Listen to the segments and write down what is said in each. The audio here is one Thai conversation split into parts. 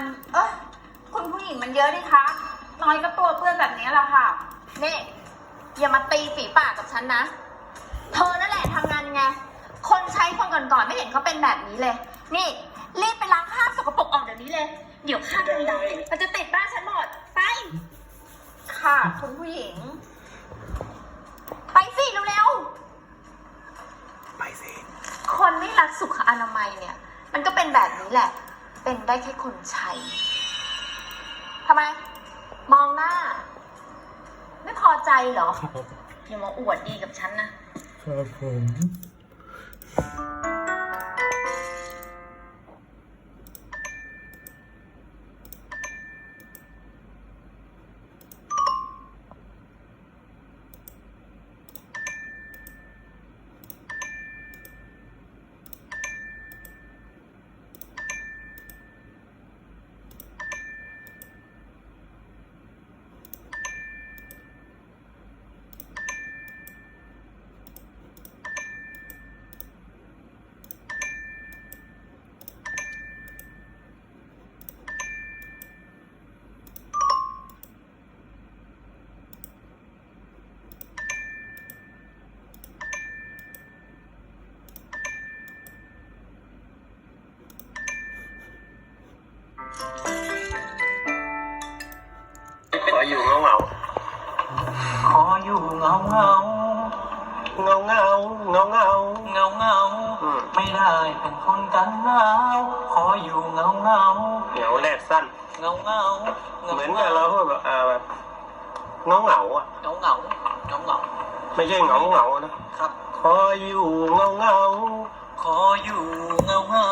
มันเอ้ยคุณผู้หญิงมันเยอะดิคะ น้อยก็ตัวเปื้อนแบบนี้แหละค่ะ นี่ อย่ามาตีฝีปากกับฉันนะ เธอนั่นแหละทำงานยังไง คนใช้คนก่อนๆไม่เห็นเขาเป็นแบบนี้เลย นี่ รีบไปล้างคราบสกปรกออกเดี๋ยวนี้เลย เดี๋ยวคราบดำๆมันจะติดบ้านฉันหมด ไป ค่ะ คุณผู้หญิง ไปสิเร็วๆไปสิคนไม่รักสุขอนามัยเนี่ย มันก็เป็นแบบนี้แหละ เป็นได้แค่คนใช้ทำไม มองหน้า ไม่พอใจเหรอครับอย่ามาอวดดีกับฉันนะ ครับผม เงาเงาขออยู่เงาเงาเงาเงาเงาเงาเงาเงาไม่ได้เป็นคนกันหนาวขออยู่เงาเงาเหงาแรกสั้นเงาเงาเหมือนกับเราพูดแบบอ่าแบบเงาเงาอะเงาเงาเงาเงาไม่ใช่เงาเงานะครับ ขออยู่เงาเงาขออยู่เงาเงา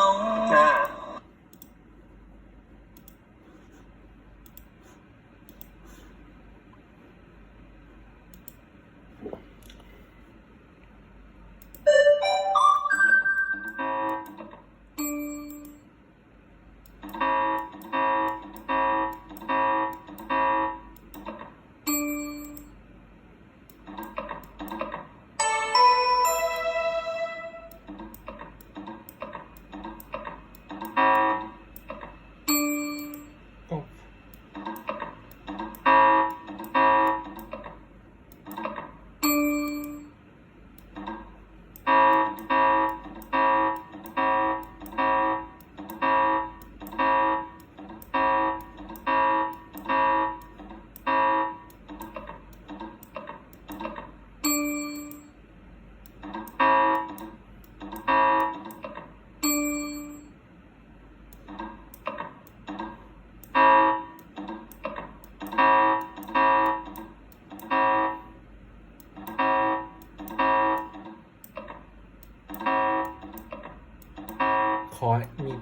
คอมี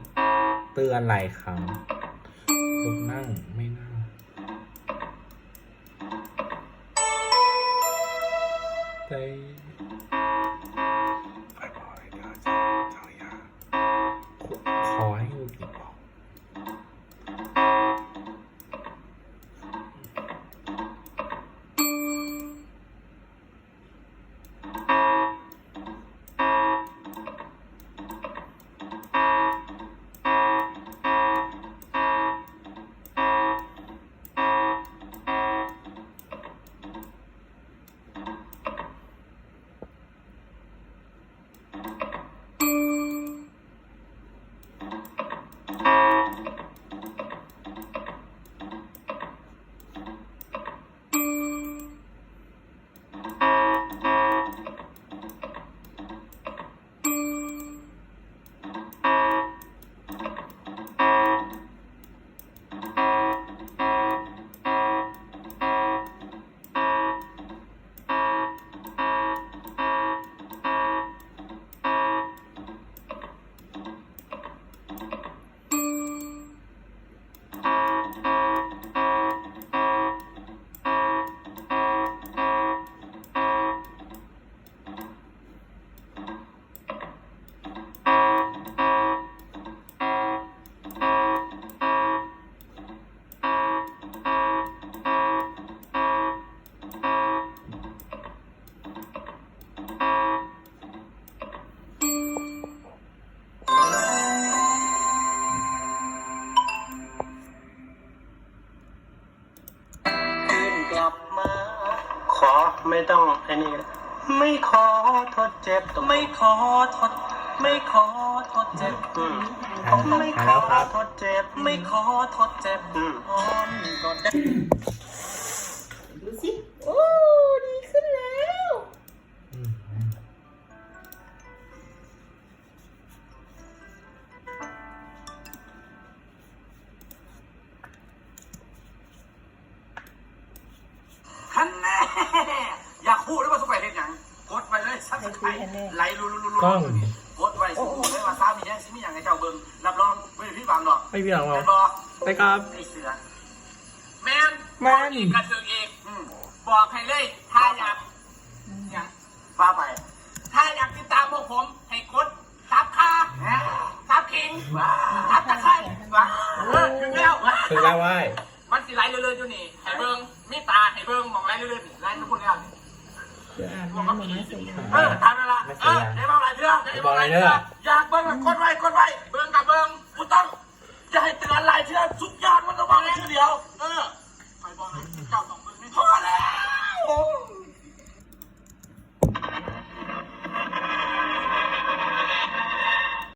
เตือนหลายครั้งลุกนั่งไม่นั่งใจ ไอ้นี่ก็ได้ไม่ขอทดเจ็บตรงไม่ขอทด ไม่ขอทดเจ็บอืมอะไม่ขมาอแล้วครับทดเจ็บ ไม่ขอทดเจ็บอืมอ่อนก่อนได้ ไข่ไหลลุลุลุลุกล้องกดไปสิพูดได้ว่าซ้ามีแน่สิมีอย่างไงเจ้าเบิ่งรับรองไม่มีพี่บังหรอกไม่พี่หลังหรอเป็นบอไปครับไอเสือแมนแม่นอีกกระเทืองเองอืมบอกให้เลยถ้าอยากอยากฟ้าไป ถ้าอยากติดตามพวกผมให้กดซับคาซับคิงซับตะไคร้ว้าเออถึงแล้วว้าถึงแล้วไหว้มันสิไล่เรื่อยๆอยู่นี่ให้เบิ่งมีตาให้เบิ่งมองไล่เรื่อยๆนี่ไล่ทุกคนแล้วนี่ พวกเขาผีเออทำนั่นละเออได้บ้างหลายเทื่อได้บ้างหลายเทื่ออยากเบิ่งกดไว้กดไว้เบิ่งกับเบิ่ง